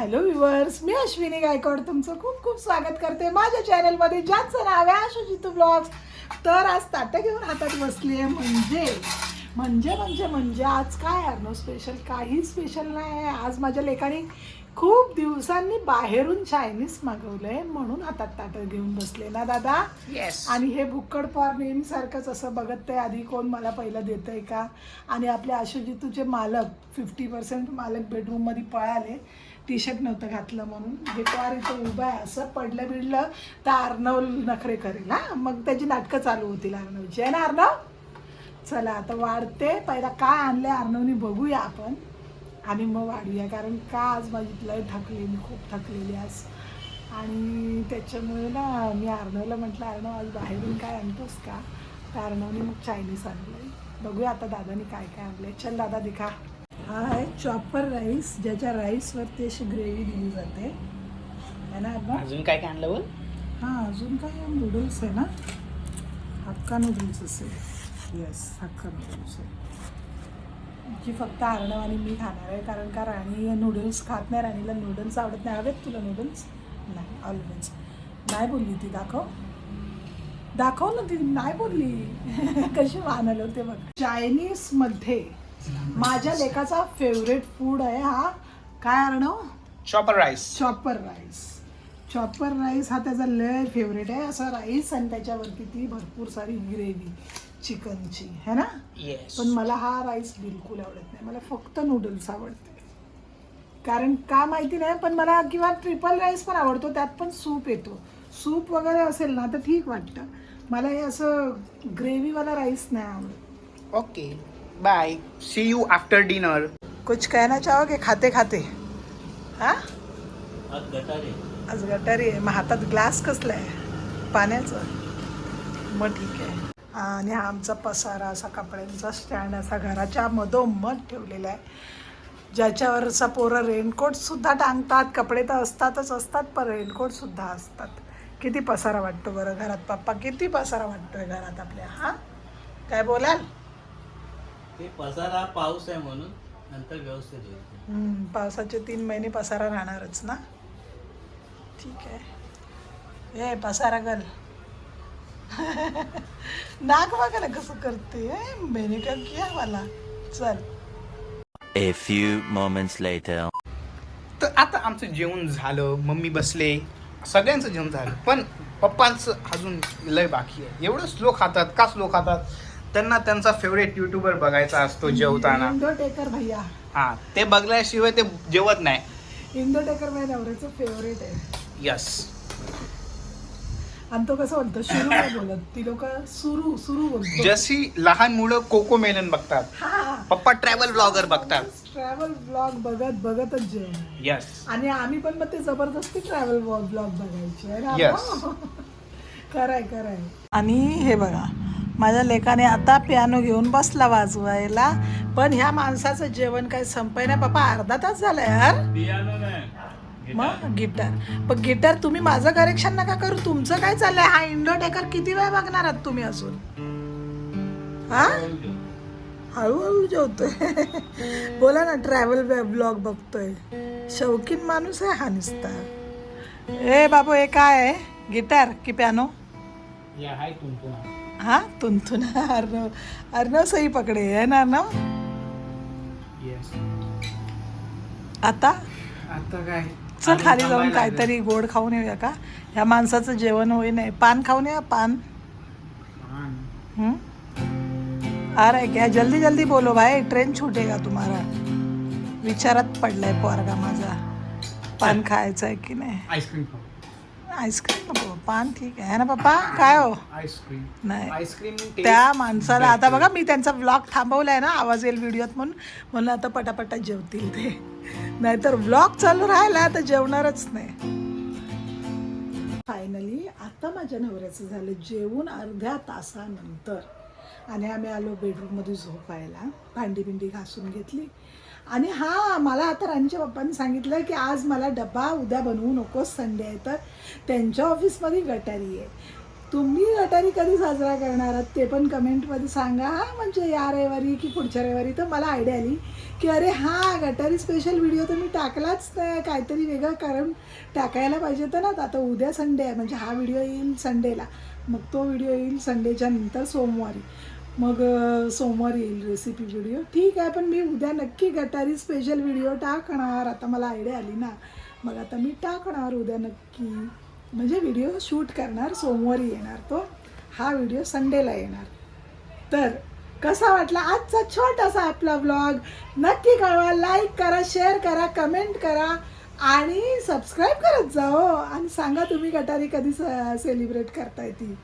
Hello viewers मी अश्विनी गायकवाड. तुमचं खूप खूप स्वागत करते माझ्या चॅनलमध्ये ज्याचं नाव आहे आशुजितू ब्लॉग्स तर आज ताटं घेऊन हातात बसली आहे म्हणजे म्हणजे म्हणजे म्हणजे आज काय अर्नो स्पेशल काही स्पेशल नाही आहे आज माझ्या लेखाने खूप दिवसांनी बाहेरून चायनीज मागवलं आहे म्हणून हातात ताटं घेऊन बसले ना दादा? येस आणि हे भुक्कड पार नेहमीसारखंच असं बघत ते आधी कोण मला पहिलं देतं आहे का? आणि आपले आशुजितूचे मालक फिफ्टी पर्सेंट मालक बेडरूममध्ये पळाले. टी शर्ट नव्हतं घातलं म्हणून. हे इथं उभं आहे असं पडलं बिडलं तर अर्णव नखरे करेल हा मग त्याची नाटकं चालू होतील अर्णवची आहे ना अर्णव चला आता वाढते. पहिला काय आणले अर्णवनी बघूया आपण. आणि मग वाढूया. कारण का आज माझी लय थकली मी खूप थकलेली आज. आणि त्याच्यामुळे ना मी अर्णवला म्हटलं अर्णव आज बाहेरून काय आणतोस का? तर अर्णवने मग चायनीज आणलंय. बघूया आता दादानी काय काय आणलंय. चल दादा दिखा. हा आहे चॉपर राईस ज्याच्या राईसवरती अशी ग्रेव्ही दिली जाते. है ना अजून काय काय आणलं बोल? हां अजून काय नूडल्स आहे ना. हक्का नूडल्स असेल येस हक्का नूडल्स आहे. जी फक्त अर्णव आणि मी खाणार आहे कारण का राणी नूडल्स खात नाही राणीला नूडल्स आवडत नाही. हवेत तुला नूडल्स नाही ऑलवेज नाही बोलली ती दाखव. दाखव ना ती नाही बोलली. कशी मानल होते बघ. चायनीजमध्ये माझ्या लेकाचा फेवरेट फूड आहे हा. काय Arnav chopper rice chopper rice chopper rice हा त्याचा लय फेवरेट आहे. असा राईस आणि त्याच्यावरती ती भरपूर सारी ग्रेव्ही चिकनची है ना? येस पण मला हा राईस बिलकुल आवडत नाही. मला फक्त नूडल्स आवडते. कारण का माहिती नाही पण मला किंवा ट्रिपल राईस पण आवडतो. त्यात पण सूप येतो. सूप वगैरे असेल ना तर ठीक वाटतं. मला हे असं ग्रेव्हीवाला राईस नाही आवडत. Okay bye see you after dinner कुछ कहना चाहोगे? खाते खाते। हा? आज गटारी आहे. मग हातात ग्लास कसला आहे? पाण्याचं? मग ठीक आहे. आणि हा आमचा पसारा असा कपड्यांचा स्टँड असा घराच्या मधोमध ठेवलेला आहे. ज्याच्यावर असा पोरं रेनकोटसुद्धा टांगतात. कपडे तर असतातच असतात पण रेनकोटसुद्धा असतात. किती पसारा वाटतो बरं घरात? पप्पा किती पसारा वाटतोय घरात आपल्या? हां? काय बोलाल? ते पसारा पाऊस आहे म्हणून नंतर व्यवस्थित होईल. हम्म, पावसाचे तीन महिने पसारा राहणारच ना? ठीक आहे. ए पसारा गल नाक बघायला कसं करते? ए, मैंने क्या किया मला चल. A few moments later. तर आता आमचं जेवण झालं मम्मी बसले सगळ्यांचं जेवण झालं पण पप्पांचं अजून लय बाकी आहे. एवढं स्लो खातात का स्लो खातात? त्यांना त्यांचा फेवरेट युट्यूबर बघायचा असतो जेवताना. इंदो टेकर भैया. हा ते बघल्याशिवाय ते जेवत नाही. इंदो टेकर माझ्या नवऱ्याचं फेवरेट आहे. यस आणि तो कसं बोलतो सुरू नाही बोलत. ती लोक सुरू सुरू बोलतो जशी लहान मुलं कोको मेलन बघतात हा पप्पा ट्रॅव्हल ब्लॉगर बघतात. ट्रॅव्हल ब्लॉग बघत बघतच जेवण. यस आणि आम्ही पण मग ते जबरदस्ती ट्रॅव्हल ब्लॉग बघायचे Yes. खरंय खरंय. आणि हे बघा माझ्या लेकाने आता पियानो घेऊन बसला वाजवायला. पण ह्या माणसाचं जेवण काय संपय ना बाबा अर्धा तास झाला यार. नाही. मग? गिटार पण गिटार तुम्ही माझं करेक्शन नका करू तुमचं काय चाललंय? हा इंडो टेकर किती वेळ बघणार आहात तुम्ही अजून? हा? हळूहळू जेवतोय. बोला ना ट्रॅव्हल ब्लॉग बघतोय. शौकीन माणूस आहे हा निसता. ए बाबू हे काय आहे? गिटार की पियानो हा तुंतुन अर्णव अर्णव सही पकडे आहे ना अर्णव? आता? आता काय? चल खाली जाऊन काहीतरी गोड खाऊन येऊया का? ह्या माणसाचं जेवण होई नाही. पान खाऊन या पान. है? क्या? जल्दी जल्दी बोलो भाई. ट्रेन छूटेगा तुम्हारा विचारात पडलाय पोरगा माझा. पान खायचं आहे की नाही? आईस्क्रीम आईस्क्रीम नको. पान ठीक आहे. है ना पप्पा? काय हो? आईस्क्रीम. नाही. आईस्क्रीम त्या माणसाला आता बघा मी त्यांचा ब्लॉग थांबवलाय ना आवाज येईल व्हिडिओत म्हणून. म्हणून आता पटापटा जेवतील ते. नाहीतर ब्लॉग चालू राहिला तर जेवणारच नाही. फायनली आता माझ्या नवऱ्याचं झालं जेवून अर्ध्या तासानंतर. आणि आम्ही आलो बेडरूममध्ये झोपायला. भांडी बिंडी घासून घेतली. आणि हा मला आता राणीच्या पप्पांनी सांगितलं की आज मला डबा उद्या बनवू नकोस संडे आहे तर. त्यांच्या ऑफिसमध्ये गटारी आहे. तुम्ही गटारी कधी साजरा करणार आहात ते पण कमेंटमध्ये सांगा. हा म्हणजे या रविवारी की पुढच्या रविवारी तर मला आयडिया आली की अरे हा गटारी स्पेशल व्हिडिओ तर मी टाकलाच नाही. काहीतरी वेगळं कारण टाकायला पाहिजे तर ना. आता उद्या संडे आहे म्हणजे हा व्हिडिओ येईल संडेला. मग तो व्हिडिओ येईल संडेच्या नंतर सोमवारी. मग सोमवारी येईल रेसिपी व्हिडिओ ठीक आहे पण मी उद्या नक्की गटारी स्पेशल व्हिडिओ टाकणार. आता मला आयडिया आली ना. मग आता मी टाकणार उद्या नक्की. म्हणजे व्हिडिओ शूट करणार सोमवारी येणार तो. हा व्हिडिओ संडेला येणार. तर कसा वाटला आजचा छोटासा आपला ब्लॉग नक्की कळवा लाईक करा शेअर करा कमेंट करा आणि सबस्क्राईब करत जा हो आणि सांगा तुम्ही गटारी कधी सेलिब्रेट करताय ती.